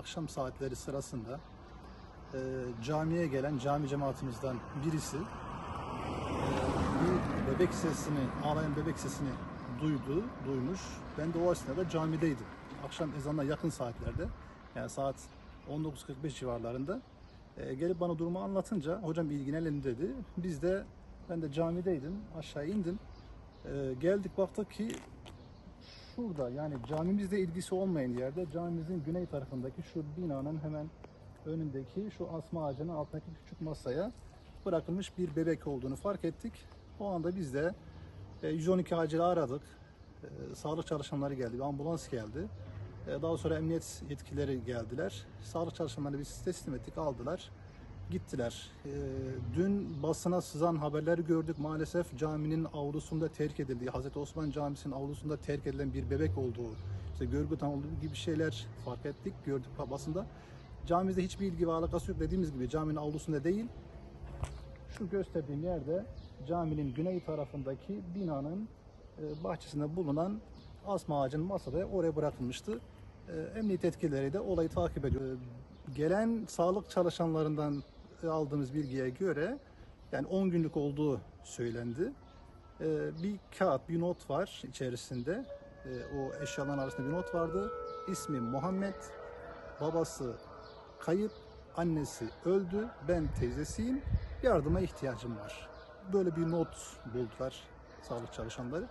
akşam saatleri sırasında e, camiye gelen cami cemaatimizden birisi e, bir bebek sesini, ağlayan bebek sesini duydu, duymuş. Ben de o esnada camideydim. Akşam ezanına yakın saatlerde, yani saat 19.45 civarlarında e, gelip bana durumu anlatınca hocam ilgilenelim dedi. Biz de ben de camideydim, aşağı indim. E, geldik baktık ki şurada yani camimizle ilgisi olmayan yerde camimizin güney tarafındaki şu binanın hemen önündeki şu asma ağacının altındaki küçük masaya bırakılmış bir bebek olduğunu fark ettik. O anda biz de e, 112 acil aradık. E, Sağlık çalışanları geldi, bir ambulans geldi. E, Daha sonra emniyet yetkilileri geldiler. Sağlık çalışanlarını biz teslim ettik, aldılar. Gittiler. E, Dün basına sızan haberleri gördük. Maalesef caminin avlusunda terk edildiği, Hazreti Osman Camisi'nin avlusunda terk edilen bir bebek olduğu, işte görgü tanıklığı gibi şeyler fark ettik, gördük basında. Camimizde hiçbir ilgi ve alakası yok. Dediğimiz gibi caminin avlusunda değil, şu gösterdiğim yerde caminin güney tarafındaki binanın e, bahçesinde bulunan asma ağacının masada oraya bırakılmıştı. E, Emniyet yetkilileri de olayı takip ediyor. E, Gelen sağlık çalışanlarından aldığımız bilgiye göre yani 10 günlük olduğu söylendi. E, Bir kağıt, bir not var içerisinde. E, O eşyaların arasında bir not vardı. İsmi Muhammed, babası kayıp, annesi öldü, ben teyzesiyim, yardıma ihtiyacım var. Böyle bir not buldular sağlık çalışanları.